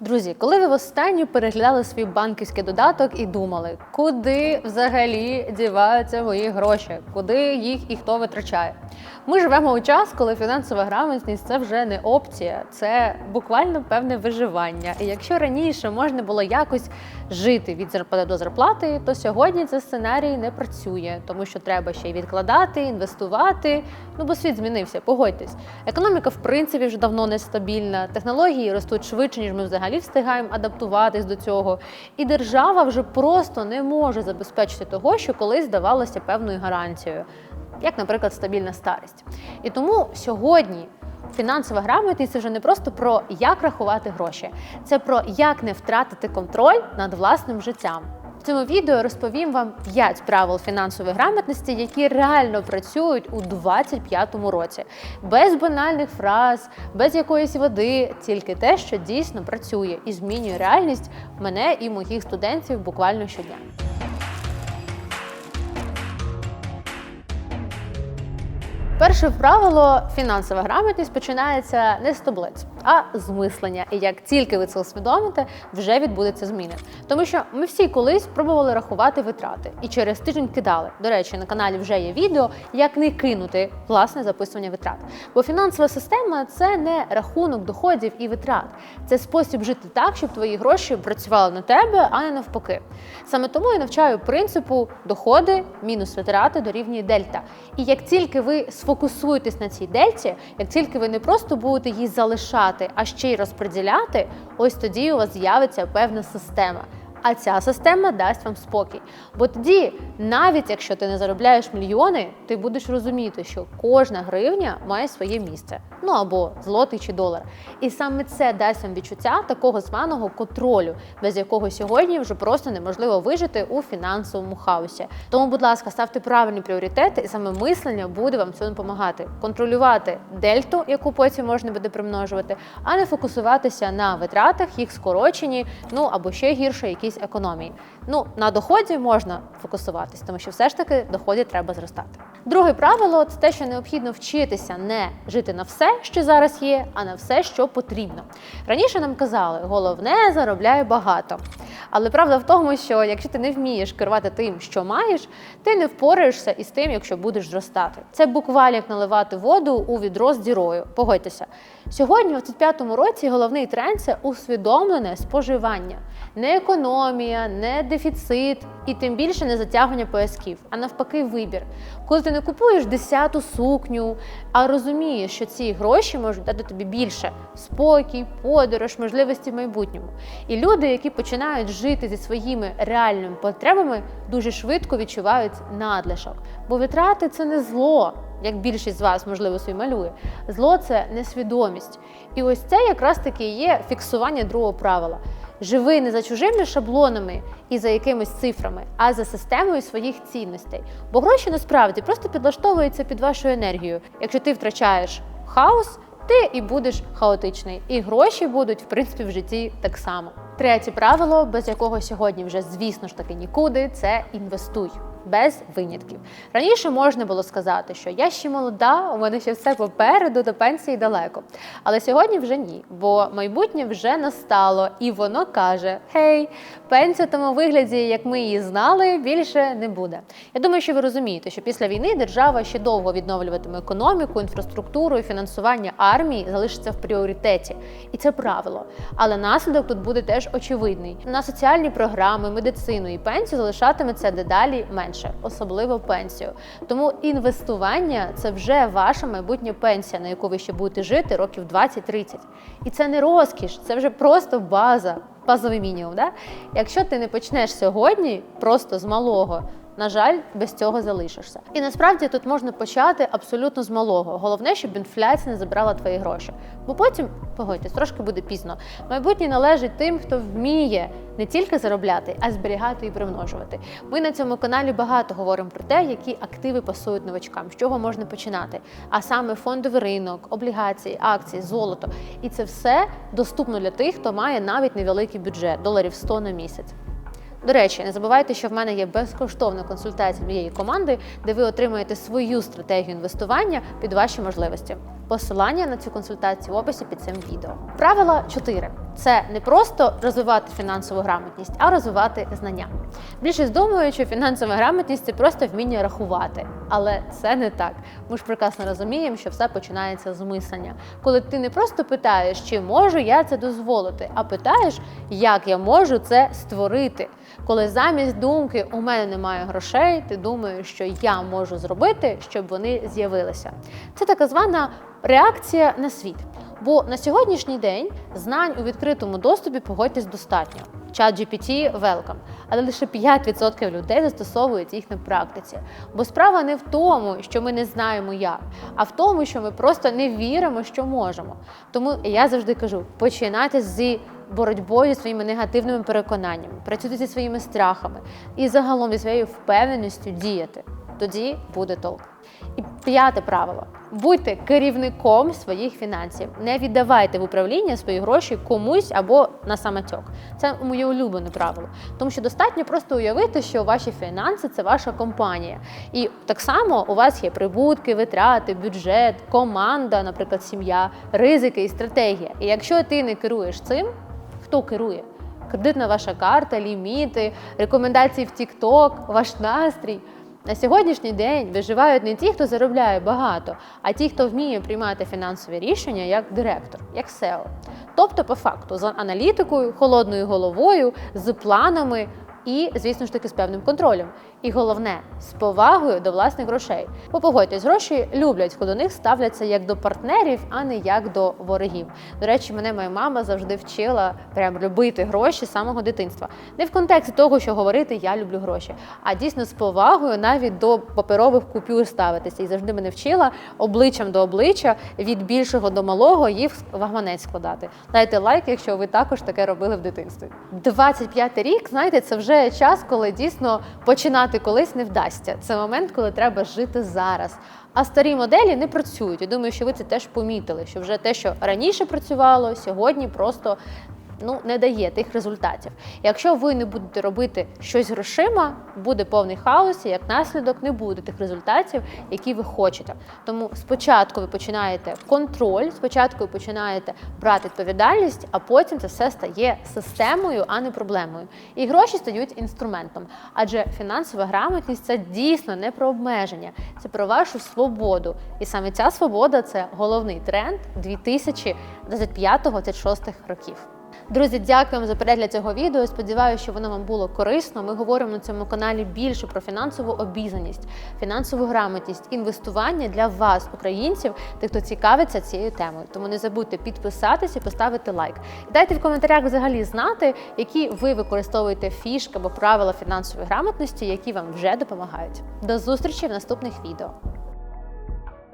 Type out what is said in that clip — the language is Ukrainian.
Друзі, коли ви востаннє переглядали свій банківський додаток і думали, куди взагалі діваються мої гроші, куди їх і хто витрачає? Ми живемо у час, коли фінансова грамотність це вже не опція, це буквально певне виживання. І якщо раніше можна було якось жити від зарплати до зарплати, то сьогодні цей сценарій не працює, тому що треба ще й відкладати, інвестувати. Ну бо світ змінився, погодьтесь. Економіка, в принципі, вже давно нестабільна, технології ростуть швидше, ніж ми взагалі встигаємо адаптуватись до цього. І держава вже просто не може забезпечити того, що колись здавалося певною гарантією, як, наприклад, стабільна старість. І тому сьогодні. Фінансова грамотність це вже не просто про як рахувати гроші, це про як не втратити контроль над власним життям. Цьому відео розповім вам 5 правил фінансової грамотності, які реально працюють у 2025 році, без банальних фраз, без якоїсь води, тільки те, що дійсно працює і змінює реальність мене і моїх студентів буквально щодня. Перше правило фінансова грамотність починається не з таблиць, а з мислення. І як тільки ви це усвідомите, вже відбудеться зміни. Тому що ми всі колись пробували рахувати витрати і через тиждень кидали. До речі, на каналі вже є відео, як не кинути власне записування витрат. Бо фінансова система це не рахунок доходів і витрат, це спосіб жити так, щоб твої гроші працювали на тебе, а не навпаки. Саме тому я навчаю принципу доходи мінус витрати дорівнює дельта. І як тільки ви сфокусуєтесь на цій дельті, як тільки ви не просто будете її залишати, а ще й розподіляти, ось тоді у вас з'явиться певна система. А ця система дасть вам спокій. Бо тоді, навіть якщо ти не заробляєш мільйони, ти будеш розуміти, що кожна гривня має своє місце, ну або злотий чи долар. І саме це дасть вам відчуття такого званого контролю, без якого сьогодні вже просто неможливо вижити у фінансовому хаосі. Тому, будь ласка, ставте правильні пріоритети, і саме мислення буде вам цьому допомагати. Контролювати дельту, яку потім можна буде примножувати, а не фокусуватися на витратах, їх скороченні, ну або ще гірше, якісь економії. Ну на доході можна фокусуватись, тому що все ж таки доходи треба зростати. Друге правило це те, що необхідно вчитися не жити на все, що зараз є, а на все, що потрібно. Раніше нам казали, головне заробляй багато. Але правда в тому, що якщо ти не вмієш керувати тим, що маєш, ти не впораєшся із тим, якщо будеш зростати. Це буквально як наливати воду у відро з дірою. Погодьтеся. Сьогодні, у 25-му році, головний тренд це усвідомлене споживання, не економія, не дефіцит і тим більше не затягування поясків, а навпаки, вибір. Коли ти не купуєш десяту сукню, а розумієш, що ці гроші можуть дати тобі більше спокій, подорож, можливості в майбутньому. І люди, які починають жити зі своїми реальними потребами, дуже швидко відчувають надлишок. Бо витрати це не зло. Як більшість з вас, можливо, собі малює, зло це несвідомість. І ось це якраз таки є фіксування другого правила. Живи не за чужими шаблонами і за якимись цифрами, а за системою своїх цінностей. Бо гроші насправді просто підлаштовуються під вашу енергію. Якщо ти втрачаєш хаос, ти і будеш хаотичний. І гроші будуть, в принципі, в житті так само. Третє правило, без якого сьогодні вже, звісно ж таки, нікуди, це інвестуй. Без винятків. Раніше можна було сказати, що я ще молода, у мене ще все попереду до пенсії далеко. Але сьогодні вже ні, бо майбутнє вже настало, і воно каже: Гей, пенсія в тому вигляді, як ми її знали, більше не буде. Я думаю, що ви розумієте, що після війни держава ще довго відновлюватиме економіку, інфраструктуру і фінансування армії залишиться в пріоритеті. І це правило. Але наслідок тут буде теж очевидний. На соціальні програми, медицину і пенсію залишатиметься дедалі менше особливо пенсію. Тому інвестування це вже ваша майбутня пенсія, на яку ви ще будете жити років 20-30. І це не розкіш, це вже просто база, базовий мінімум. Да? Якщо ти не почнеш сьогодні, просто з малого. На жаль, без цього залишишся. І насправді тут можна почати абсолютно з малого. Головне, щоб інфляція не забрала твої гроші. Бо потім, погодьтесь, трошки буде пізно. Майбутнє належить тим, хто вміє не тільки заробляти, а зберігати і примножувати. Ми на цьому каналі багато говоримо про те, які активи пасують новачкам, з чого можна починати. А саме фондовий ринок, облігації, акції, золото. І це все доступно для тих, хто має навіть невеликий бюджет доларів 100 на місяць. До речі, не забувайте, що в мене є безкоштовна консультація моєї команди, де ви отримаєте свою стратегію інвестування під ваші можливості. Посилання на цю консультацію в описі під цим відео. Правило 4. це не просто розвивати фінансову грамотність, а розвивати знання. Більшість думають, що фінансова грамотність це просто вміння рахувати, але це не так. Ми ж прекрасно розуміємо, що все починається з мислення, коли ти не просто питаєш, чи можу я це дозволити, а питаєш, як я можу це створити. Коли замість думки у мене немає грошей, ти думаєш, що я можу зробити, щоб вони з'явилися. Це така звана реакція на світ. Бо на сьогоднішній день знань у відкритому доступі погодьтесь достатньо. Чат GPT – welcome. але лише 5% людей застосовують їх на практиці. Бо справа не в тому, що ми не знаємо як, а в тому, що ми просто не віримо, що можемо. Тому я завжди кажу: починайте з боротьбою зі своїми негативними переконаннями, працюйте зі своїми страхами і загалом зі своєю впевненістю діяти. Тоді буде толк. П'яте правило: будьте керівником своїх фінансів. Не віддавайте в управління свої гроші комусь або на самотьок. Це моє улюблене правило. Тому що достатньо просто уявити, що ваші фінанси це ваша компанія. І так само у вас є прибутки, витрати, бюджет, команда, наприклад, сім'я, ризики і стратегія. І якщо ти не керуєш цим, хто керує? Кредитна ваша карта, ліміти, рекомендації в TikTok, ваш настрій. На сьогоднішній день виживають не ті, хто заробляє багато, а ті, хто вміє приймати фінансові рішення як директор, як SEO. Тобто, по факту, з аналітикою, холодною головою, з планами і, звісно ж таки, з певним контролем. І головне з повагою до власних грошей. Бо погодьтесь, гроші люблять, коли до них ставляться як до партнерів, а не як до ворогів. До речі, мене моя мама завжди вчила прям любити гроші з самого дитинства. Не в контексті того, що говорити я люблю гроші, а дійсно з повагою навіть до паперових купюр ставитися. І завжди мене вчила обличчям до обличчя від більшого до малого їх в вагонець складати. Дайте лайк, якщо ви також таке робили в дитинстві. 25 рік, знаєте, це вже час, коли дійсно починати колись не вдасться. Це момент, коли треба жити зараз. А старі моделі не працюють. Я думаю, що ви це теж помітили, що вже те, що раніше працювало, сьогодні просто ну не дає тих результатів. Якщо ви не будете робити щось грошима, буде повний хаос, і як наслідок не буде тих результатів, які ви хочете. Тому спочатку ви починаєте контроль, спочатку ви починаєте брати відповідальність, а потім це все стає системою, а не проблемою. І гроші стають інструментом. Адже фінансова грамотність це дійсно не про обмеження, це про вашу свободу. І саме ця свобода це головний тренд 2025-2026 років. Друзі, дякуємо за перегляд цього відео. Сподіваюся, що воно вам було корисно. Ми говоримо на цьому каналі більше про фінансову обізнаність, фінансову грамотність, інвестування для вас, українців, тих, хто цікавиться цією темою. Тому не забудьте підписатися поставити лайк. І дайте в коментарях взагалі знати, які ви використовуєте фішки або правила фінансової грамотності, які вам вже допомагають. До зустрічі в наступних відео.